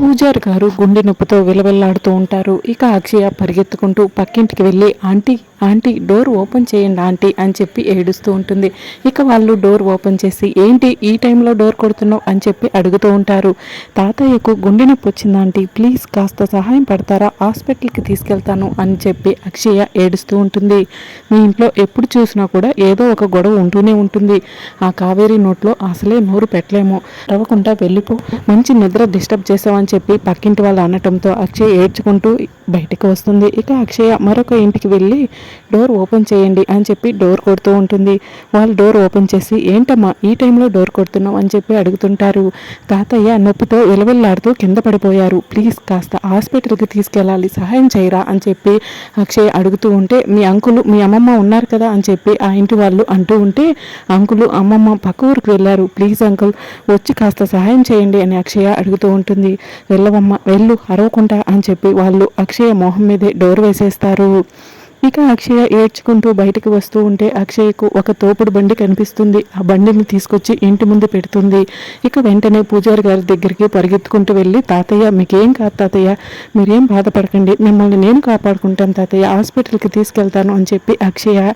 పూజారి గారు గుండె నొప్పితో విలవిల్లాడుతూ ఉంటారు. ఇక అక్షయ పరిగెత్తుకుంటూ పక్కింటికి వెళ్ళి ఆంటీ ఆంటీ డోర్ ఓపెన్ చేయండి ఆంటీ అని చెప్పి ఏడుస్తూ ఉంటుంది. ఇక వాళ్ళు డోర్ ఓపెన్ చేసి ఏంటి ఈ టైంలో డోర్ కొడుతున్నావు? అని చెప్పి అడుగుతూ ఉంటారు. తాతయ్యకు గుండె నొప్పి వచ్చింది ఆంటీ ప్లీజ్ కాస్త సహాయం పడతారా? హాస్పిటల్కి తీసుకెళ్తాను అని చెప్పి అక్షయ ఏడుస్తూ ఉంటుంది. మీ ఇంట్లో ఎప్పుడు చూసినా కూడా ఏదో ఒక గొడవ ఉంటూనే ఉంటుంది. ఆ కావేరి నోట్లో అసలే నోరు పెట్టలేము. రవ్వకుండా వెళ్ళిపో. మంచి నిద్ర డిస్టర్బ్ చేసావని చెప్పి పక్కింటి వాళ్ళు అనటంతో అక్షయ ఏడ్చుకుంటూ బయటకు వస్తుంది. ఇక అక్షయ మరొక ఇంటికి వెళ్ళి డోర్ ఓపెన్ చేయండి అని చెప్పి డోర్ కొడుతూ ఉంటుంది. వాళ్ళు డోర్ ఓపెన్ చేసి ఏంటమ్మా ఈ టైంలో డోర్ కొడుతున్నావు? అని చెప్పి అడుగుతుంటారు. తాతయ్య నొప్పితో వెలవెల్లాడుతూ కింద పడిపోయారు. ప్లీజ్ కాస్త హాస్పిటల్కి తీసుకెళ్ళాలి సహాయం చేయరా? అని చెప్పి అక్షయ్ అడుగుతూ ఉంటే మీ అంకులు మీ అమ్మమ్మ ఉన్నారు కదా? అని చెప్పి ఆ ఇంటి వాళ్ళు అంటూ ఉంటే అంకులు అమ్మమ్మ పక్క ఊరికి వెళ్ళారు. ప్లీజ్ అంకుల్ వచ్చి కాస్త సహాయం చేయండి అని అక్షయ అడుగుతూ ఉంటుంది. వెళ్ళవమ్మ వెళ్ళు అరవకుండా అని చెప్పి వాళ్ళు అక్షయ మొహం మీదే డోర్ వేసేస్తారు. ఇక అక్షయ ఏడ్చుకుంటూ బయటకు వస్తూ ఉంటే అక్షయ్కు ఒక తోపుడు బండి కనిపిస్తుంది. ఆ బండిని తీసుకొచ్చి ఇంటి ముందు పెడుతుంది. ఇక వెంటనే పూజారి గారి దగ్గరికి పరిగెత్తుకుంటూ వెళ్ళి తాతయ్య మీకేం కాదు తాతయ్య. మీరేం బాధపడకండి. మిమ్మల్ని నేను కాపాడుకుంటాను తాతయ్య. హాస్పిటల్కి తీసుకెళ్తాను అని చెప్పి అక్షయ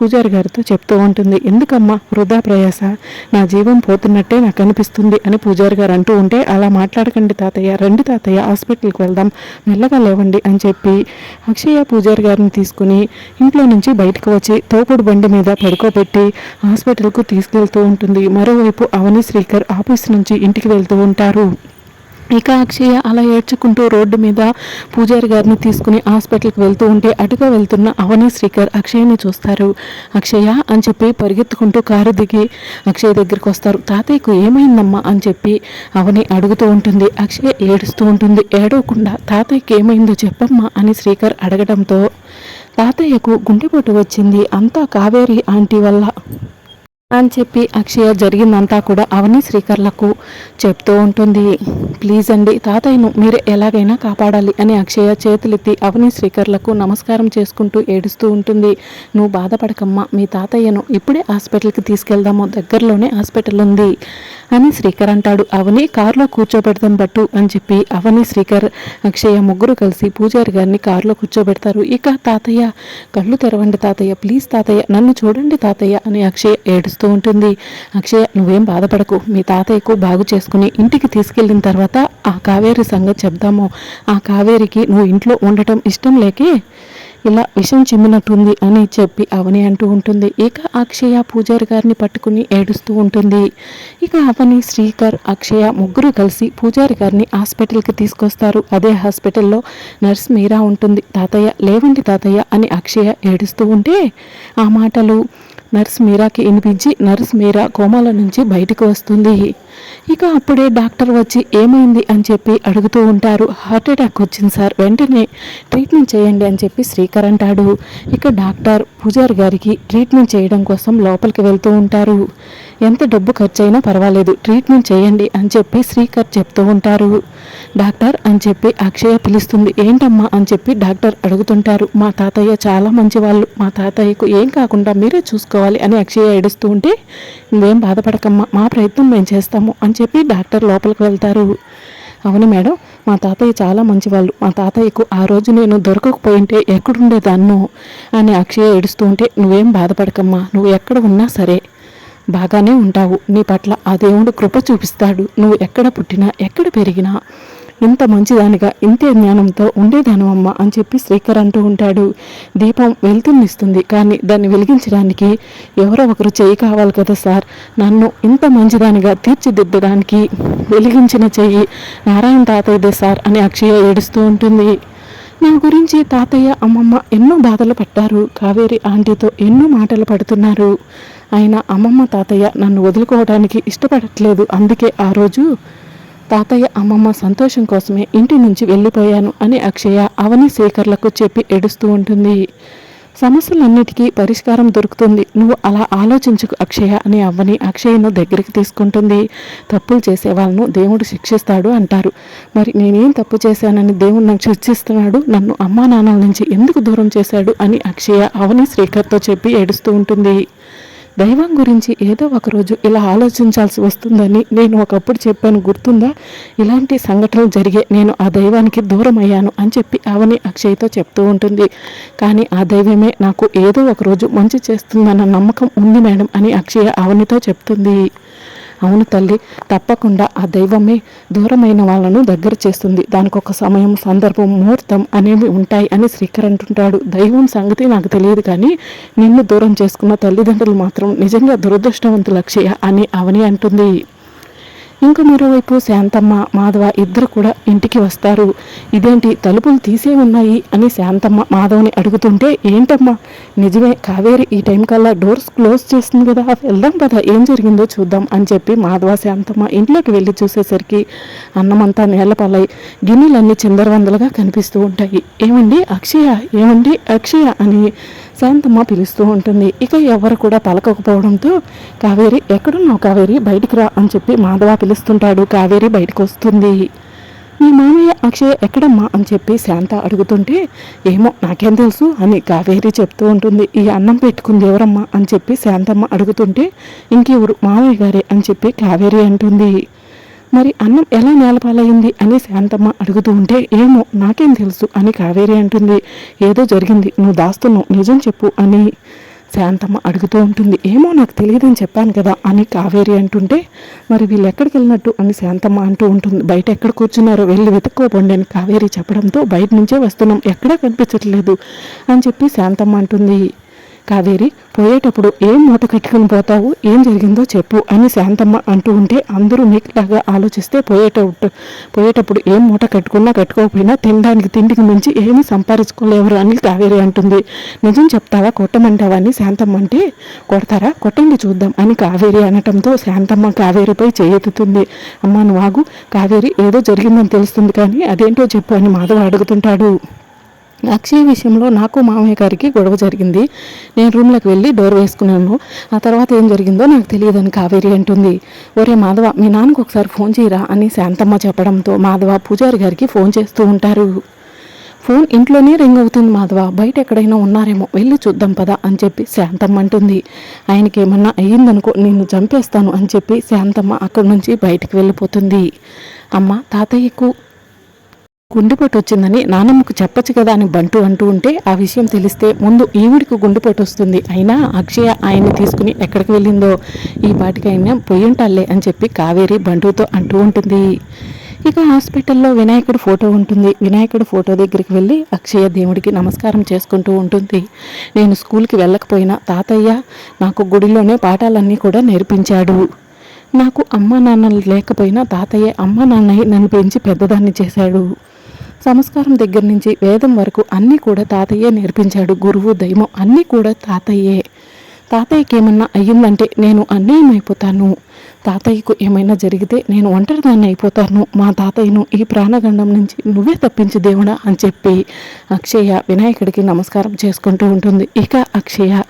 పూజారి గారితో చెప్తూ ఉంటుంది. ఎందుకమ్మా? వృధా ప్రయాస. నా జీవం పోతున్నట్టే నాకు అనిపిస్తుంది అని పూజారి గారు అంటూ ఉంటే అలా మాట్లాడకండి తాతయ్య. రండి తాతయ్య హాస్పిటల్కి వెళ్దాం. మెల్లగా లేవండి అని చెప్పి అక్షయ పూజారి గారిని తీసుకుని ఇంట్లో నుంచి బయటకు వచ్చి తోపుడు బండి మీద పడుకోబెట్టి హాస్పిటల్కు తీసుకెళ్తూ ఉంటుంది. మరోవైపు అవని శ్రీకర్ ఆఫీస్ నుంచి ఇంటికి వెళ్తూ ఉంటారు. ఇక అక్షయ అలా ఏడ్చుకుంటూ రోడ్డు మీద పూజారి గారిని తీసుకుని హాస్పిటల్కి వెళ్తూ ఉంటే అటుగా వెళ్తున్న అవని శ్రీకర్ అక్షయ్ని చూస్తారు. అక్షయ అని చెప్పి పరిగెత్తుకుంటూ కారు దిగి అక్షయ్ దగ్గరికి వస్తారు. తాతయ్యకు ఏమైందమ్మా అని చెప్పి అవని అడుగుతూ ఉంటుంది. అక్షయ ఏడుస్తూ ఉంటుంది. ఏడవకుండా తాతయ్యకి ఏమైందో చెప్పమ్మా అని శ్రీకర్ అడగడంతో తాతయ్యకు గుండెపోటు వచ్చింది. అంతా కావేరి ఆంటీ వల్ల అని చెప్పి అక్షయ జరిగిందంతా కూడా అవని శ్రీకర్లకు చెప్తూ ఉంటుంది. ప్లీజ్ అండి తాతయ్యను మీరు ఎలాగైనా కాపాడాలి అని అక్షయ చేతులెత్తి అవని శ్రీకర్లకు నమస్కారం చేసుకుంటూ ఏడుస్తూ ఉంటుంది. నువ్వు బాధపడకమ్మా మీ తాతయ్యను ఇప్పుడే హాస్పిటల్కి తీసుకెళ్దాము దగ్గరలోనే హాస్పిటల్ ఉంది అని శ్రీకర్ అంటాడు. అవని కారులో కూర్చోబెడతాం బట్టు అని చెప్పి అవని శ్రీకర్ అక్షయ ముగ్గురు కలిసి పూజారి గారిని కారులో కూర్చోబెడతారు. ఇక తాతయ్య కళ్ళు తెరవండి తాతయ్య ప్లీజ్ తాతయ్య నన్ను చూడండి తాతయ్య అని అక్షయ ఏడుస్తూ ఉంటుంది. అక్షయ నువ్వేం బాధపడకు. మీ తాతయ్యకు బాగు చేసుకుని ఇంటికి తీసుకెళ్ళిన తర్వాత ఆ కావేరి సంగతి చెప్దాము. ఆ కావేరికి నువ్వు ఇంట్లో ఉండటం ఇష్టం లేకే ఇలా విషం చిమ్మినట్టుంది అని చెప్పి అవని అంటూ ఉంటుంది. ఇక అక్షయ పూజారి గారిని పట్టుకుని ఏడుస్తూ ఉంటుంది. ఇక అవని శ్రీకర్ అక్షయ ముగ్గురు కలిసి పూజారి గారిని హాస్పిటల్కి తీసుకొస్తారు. అదే హాస్పిటల్లో నర్స్ మీరా ఉంటుంది. తాతయ్య లేవండి తాతయ్య అని అక్షయ ఏడుస్తూ ఉంటే ఆ మాటలు నర్స్ మీరాకి వినిపించి నర్స్ మీరా కోమాల నుంచి బయటకు వస్తుంది. ఇక అప్పుడే డాక్టర్ వచ్చి ఏమైంది అని చెప్పి అడుగుతూ ఉంటారు. హార్ట్ అటాక్ వచ్చింది సార్ వెంటనే ట్రీట్మెంట్ చేయండి అని చెప్పి శ్రీకర్ అంటాడు. ఇక డాక్టర్ పూజారి గారికి ట్రీట్మెంట్ చేయడం కోసం లోపలికి వెళ్తూ ఉంటారు. ఎంత డబ్బు ఖర్చు అయినా పర్వాలేదు ట్రీట్మెంట్ చేయండి అని చెప్పి శ్రీకర్ చెప్తూ ఉంటారు. డాక్టర్ అని చెప్పి అక్షయ పిలుస్తుంది. ఏంటమ్మా? అని చెప్పి డాక్టర్ అడుగుతుంటారు. మా తాతయ్య చాలా మంచి వాళ్ళు మా తాతయ్యకు ఏం కాకుండా మీరే చూసుకోవాలి అని అక్షయ ఏడుస్తూ ఉంటే నువ్వేం బాధపడకమ్మా. మా ప్రయత్నం మేము చేస్తాము అని చెప్పి డాక్టర్ లోపలికి వెళ్తారు. అవును మేడం మా తాతయ్య చాలా మంచివాళ్ళు. మా తాతయ్యకు ఆ రోజు నేను దొరకకపోయింటే ఎక్కడుండేదాన్నో అని అక్షయ ఏడుస్తూ ఉంటే నువ్వేం బాధపడకమ్మా నువ్వు ఎక్కడ ఉన్నా సరే బాగానే ఉంటావు. నీ పట్ల ఆ దేవుడు కృప చూపిస్తాడు. నువ్వు ఎక్కడ పుట్టినా ఎక్కడ పెరిగినా ఇంత మంచిదానిగా ఇంతే జ్ఞానంతో ఉండేదానమమ్మ అని చెప్పి శ్రీకర్ అంటూ ఉంటాడు. దీపం వెలుతున్నిస్తుంది కానీ దాన్ని వెలిగించడానికి ఎవరో ఒకరు చేయి కావాలి కదా సార్. నన్ను ఇంత మంచిదానిగా తీర్చిదిద్దడానికి వెలిగించిన చెయ్యి నారాయణ తాతయ్యదే సార్ అని అక్షయ ఏడుస్తూ ఉంటుంది. నా గురించి తాతయ్య అమ్మమ్మ ఎన్నో బాధలు పడ్డారు. కావేరి ఆంటీతో ఎన్నో మాటలు పడుతున్నారు. అయినా అమ్మమ్మ తాతయ్య నన్ను వదులుకోవడానికి ఇష్టపడట్లేదు. అందుకే ఆ రోజు తాతయ్య అమ్మమ్మ సంతోషం కోసమే ఇంటి నుంచి వెళ్ళిపోయాను అని అక్షయ అవని శేఖర్లకు చెప్పి ఏడుస్తూ ఉంటుంది. సమస్యలన్నిటికీ పరిష్కారం దొరుకుతుంది. నువ్వు అలా ఆలోచించుకు అక్షయ అని అవ్వని అక్షయను దగ్గరికి తీసుకుంటుంది. తప్పులు చేసే వాళ్ళను దేవుడు శిక్షిస్తాడు అంటారు. మరి నేనేం తప్పు చేశానని దేవుడు నాకు శిక్షిస్తున్నాడు? నన్ను అమ్మా నాన్నల నుంచి ఎందుకు దూరం చేశాడు? అని అక్షయ అవని శ్రీకర్తో చెప్పి ఏడుస్తూ ఉంటుంది. దైవం గురించి ఏదో ఒక రోజు ఇలా ఆలోచించాల్సి వస్తుందని నేను ఒకప్పుడు చెప్పాను గుర్తుందా? ఇలాంటి సంఘటనలు జరిగే నేను ఆ దైవానికి దూరం అయ్యాను అని చెప్పి అవని అక్షయ్తో చెప్తూ ఉంటుంది. కానీ ఆ దైవమే నాకు ఏదో ఒక రోజు మంచి చేస్తుందన్న నమ్మకం ఉంది మేడం అని అక్షయ అవనితో చెప్తుంది. అవును తల్లి తప్పకుండా ఆ దైవమే దూరమైన వాళ్ళను దగ్గర చేస్తుంది. దానికి ఒక సమయం సందర్భం ముహూర్తం అనేవి ఉంటాయి అని శ్రీకర్ అంటుంటాడు. దైవం సంగతి నాకు తెలియదు కానీ నిన్ను దూరం చేసుకున్న తల్లిదండ్రులు మాత్రం నిజంగా దురదృష్టవంతు లక్ష్య అని అవని అంటుంది. ఇంకా మరోవైపు శాంతమ్మ మాధవ ఇద్దరు కూడా ఇంటికి వస్తారు. ఇదేంటి తలుపులు తీసే ఉన్నాయి అని శాంతమ్మ మాధవని అడుగుతుంటే ఏంటమ్మా? నిజమే కావేరి ఈ టైం కల్లా డోర్స్ క్లోజ్ చేస్తుంది కదా వెళ్దాం కదా ఏం జరిగిందో చూద్దాం అని చెప్పి మాధవ శాంతమ్మ ఇంట్లోకి వెళ్ళి చూసేసరికి అన్నమంతా నేలపాలై గిన్నెలన్నీ చిందరవందలుగా కనిపిస్తూ ఉంటాయి. ఏమండి అక్షయ? ఏమండి అక్షయ? అని శాంతమ్మ పిలుస్తూ ఉంటుంది. ఇక ఎవరు కూడా పలకకపోవడంతో కావేరి ఎక్కడున్నావు కావేరి? బయటికి రా అని చెప్పి మాధవ పిలుస్తుంటాడు కావేరి బయటకు వస్తుంది మీ మామయ్య అక్షయ్ ఎక్కడమ్మా? అని చెప్పి శాంత అడుగుతుంటే ఏమో నాకేం తెలుసు అని కావేరి చెప్తూ ఉంటుంది. ఈ అన్నం పెట్టుకుంది ఎవరమ్మా? అని చెప్పి శాంతమ్మ అడుగుతుంటే ఇంకెవరు? మామయ్య గారే అని చెప్పి కావేరి అంటుంది. మరి అన్నం ఎలా నేలపాలయ్యింది అని శాంతమ్మ అడుగుతూ ఉంటే ఏమో నాకేం తెలుసు అని కావేరి అంటుంది. ఏదో జరిగింది. నువ్వు దాస్తున్నావు. నిజం చెప్పు అని శాంతమ్మ అడుగుతూ ఉంటుంది ఏమో నాకు తెలియదని చెప్పాను కదా అని కావేరి అంటుంటే మరి వీళ్ళు ఎక్కడికి వెళ్ళినట్టు? అని శాంతమ్మ అంటూ ఉంటుంది బయట ఎక్కడ కూర్చున్నారో వెళ్ళి వెతుక్కోబండి అని కావేరి చెప్పడంతో బయట నుంచే వస్తున్నాం ఎక్కడా కనిపించట్లేదు అని చెప్పి శాంతమ్మ అంటుంది కావేరి పోయేటప్పుడు ఏం మూట కట్టుకుని పోతావు ఏం జరిగిందో చెప్పు అని శాంతమ్మ అంటూ ఉంటే అందరూ నీకులాగా ఆలోచిస్తే పోయేటప్పుడు పోయేటప్పుడు ఏం మూట కట్టుకున్నా కట్టుకోకపోయినా తినడానికి తిండికి మించి ఏమీ సంపాదించుకోలేవరు అని కావేరి అంటుంది. నిజం చెప్తావా? కొట్టమంటావా అని శాంతమ్మ అంటే కొడతారా? కొట్టండి చూద్దాం అని కావేరి అనటంతో శాంతమ్మ కావేరిపై చేయెత్తుతుంది అమ్మ నువ్వు ఆగు. కావేరి ఏదో జరిగిందని తెలుస్తుంది కానీ అదేంటో చెప్పు అని మాధవ అడుగుతుంటాడు. అక్షయ్ విషయంలో నాకు మామయ్య గారికి గొడవ జరిగింది. నేను రూమ్లోకి వెళ్ళి డోర్ వేసుకున్నాను. ఆ తర్వాత ఏం జరిగిందో నాకు తెలియదని కావేరి అంటుంది. ఒరే మాధవ మీ నాన్నకు ఒకసారి ఫోన్ చేయరా? అని శాంతమ్మ చెప్పడంతో మాధవ పూజారి గారికి ఫోన్ చేస్తూ ఉంటారు. ఫోన్ ఇంట్లోనే రింగ్ అవుతుంది మాధవ. బయట ఎక్కడైనా ఉన్నారేమో. వెళ్ళి చూద్దాం పదా అని చెప్పి శాంతమ్మ అంటుంది. ఆయనకి ఏమన్నా అయ్యిందనుకో నిన్ను చంపేస్తాను అని చెప్పి శాంతమ్మ అక్కడి నుంచి బయటికి వెళ్ళిపోతుంది. అమ్మ తాతయ్యకు గుండెపోటు వచ్చిందని నానమ్మకు చెప్పచ్చు కదా అని బంటు అంటూ ఉంటే ఆ విషయం తెలిస్తే ముందు ఈవిడికి గుండెపోటు వస్తుంది. అయినా అక్షయ ఆయన్ని తీసుకుని ఎక్కడికి వెళ్ళిందో? ఈ పాటికి ఆయన పొయ్యుంటాలే అని చెప్పి కావేరి బంటుతో అంటూ ఉంటుంది. ఇక హాస్పిటల్లో వినాయకుడి ఫోటో ఉంటుంది. వినాయకుడి ఫోటో దగ్గరికి వెళ్ళి అక్షయ దేవుడికి నమస్కారం చేసుకుంటూ ఉంటుంది. నేను స్కూల్కి వెళ్ళకపోయినా తాతయ్య నాకు గుడిలోనే పాఠాలన్నీ కూడా నేర్పించాడు. నాకు అమ్మ నాన్నలు లేకపోయినా తాతయ్య అమ్మ నాన్నయ్య నన్ను పెంచి పెద్దదాన్ని చేశాడు. సంస్కారం దగ్గర నుంచి వేదం వరకు అన్నీ కూడా తాతయ్యే నేర్పించాడు. గురువు దైవం అన్నీ కూడా తాతయ్యే. తాతయ్యకి ఏమన్నా అయ్యిందంటే నేను అన్యాయం అయిపోతాను తాతయ్యకు ఏమైనా జరిగితే నేను ఒంటరిదాన్ని అయిపోతాను. మా తాతయ్యను ఈ ప్రాణగండం నుంచి నువ్వే తప్పించు దేవుడా అని చెప్పి అక్షయ వినాయకుడికి నమస్కారం చేసుకుంటూ ఉంటుంది. ఇక అక్షయ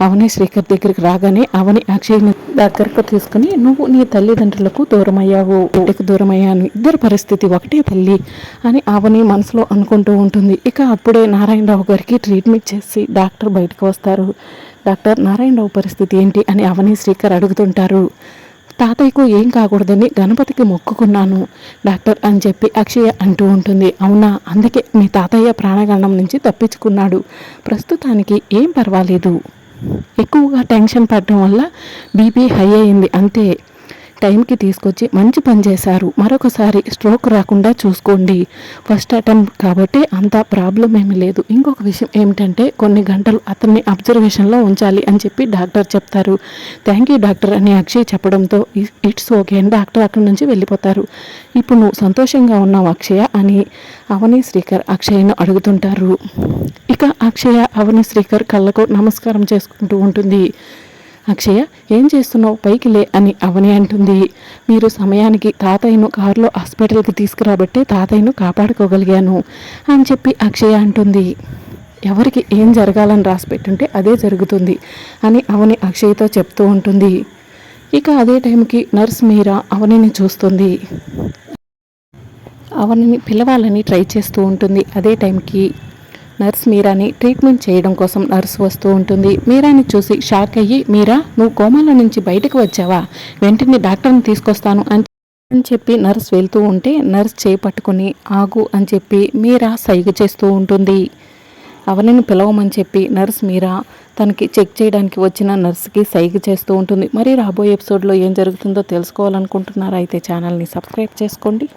అవని శ్రీకర్ దగ్గరికి రాగానే అవని అక్షయ్ని దగ్గరకు తీసుకుని నువ్వు నీ తల్లిదండ్రులకు దూరమయ్యావు. ఇంటికి దూరమయ్యాను ఇద్దరు పరిస్థితి ఒకటే తల్లి అని అవని మనసులో అనుకుంటూ ఉంటుంది. ఇక అప్పుడే నారాయణరావు గారికి ట్రీట్మెంట్ చేసి డాక్టర్ బయటకు వస్తారు. డాక్టర్ నారాయణరావు పరిస్థితి ఏంటి? అని అవని శ్రీకర్ అడుగుతుంటారు. తాతయ్యకు ఏం కాకూడదని గణపతికి మొక్కుకున్నాను డాక్టర్ అని చెప్పి అక్షయ అంటూ ఉంటుంది. అవునా? అందుకే మీ తాతయ్య ప్రాణగండం నుంచి తప్పించుకున్నాడు. ప్రస్తుతానికి ఏం పర్వాలేదు. ఎక్కువగా టెన్షన్ పడటం వల్ల బీపీ హై అయింది అంతే. టైంకి తీసుకొచ్చి మంచి పని చేశారు. మరొకసారి స్ట్రోక్ రాకుండా చూసుకోండి. ఫస్ట్ అటెంప్ట్ కాబట్టి అంత ప్రాబ్లం ఏమీ లేదు. ఇంకొక విషయం ఏమిటంటే కొన్ని గంటలు అతన్ని అబ్జర్వేషన్లో ఉంచాలి అని చెప్పి డాక్టర్ చెప్తారు. థ్యాంక్ యూ డాక్టర్ అని అక్షయ్ చెప్పడంతో ఇట్స్ ఓకే అని డాక్టర్ అక్కడి నుంచి వెళ్ళిపోతారు. ఇప్పుడు నువ్వు సంతోషంగా ఉన్నావు అక్షయ అని అవని శ్రీకర్ అక్షయ్ను అడుగుతుంటారు. ఇక అక్షయ అవని శ్రీకర్ కళ్ళకు నమస్కారం చేసుకుంటూ ఉంటుంది. అక్షయ ఏం చేస్తున్నావు? పైకి లే అని అవని అంటుంది. మీరు సమయానికి తాతయ్యను కారులో హాస్పిటల్కి తీసుకురాబట్టే తాతయ్యను కాపాడుకోగలిగాను అని చెప్పి అక్షయ అంటుంది. ఎవరికి ఏం జరగాలని రాసి పెట్టుంటే అదే జరుగుతుంది అని అవని అక్షయ్తో చెప్తూ ఉంటుంది. ఇక అదే టైంకి నర్స్ మీరా అవనిని చూస్తుంది. అవనిని పిలవాలని ట్రై చేస్తూ ఉంటుంది. అదే టైంకి నర్స్ మీరాని ట్రీట్మెంట్ చేయడం కోసం నర్స్ వస్తూ ఉంటుంది. మీరాని చూసి షాక్ అయ్యి మీరా నువ్వు కోమాలో నుంచి బయటకు వచ్చావా? వెంటనే డాక్టర్ని తీసుకొస్తాను అని అని చెప్పి నర్స్ వెళ్తూ ఉంటే నర్స్ చేయి పట్టుకుని ఆగు అని చెప్పి మీరా సైగ చేస్తూ ఉంటుంది. అవనిని పిలవమని చెప్పి నర్స్ మీరా తనకి చెక్ చేయడానికి వచ్చిన నర్స్కి సైగ చేస్తూ ఉంటుంది. మరి రాబోయే ఎపిసోడ్లో ఏం జరుగుతుందో తెలుసుకోవాలనుకుంటున్నారా? అయితే ఛానల్ని సబ్స్క్రైబ్ చేసుకోండి.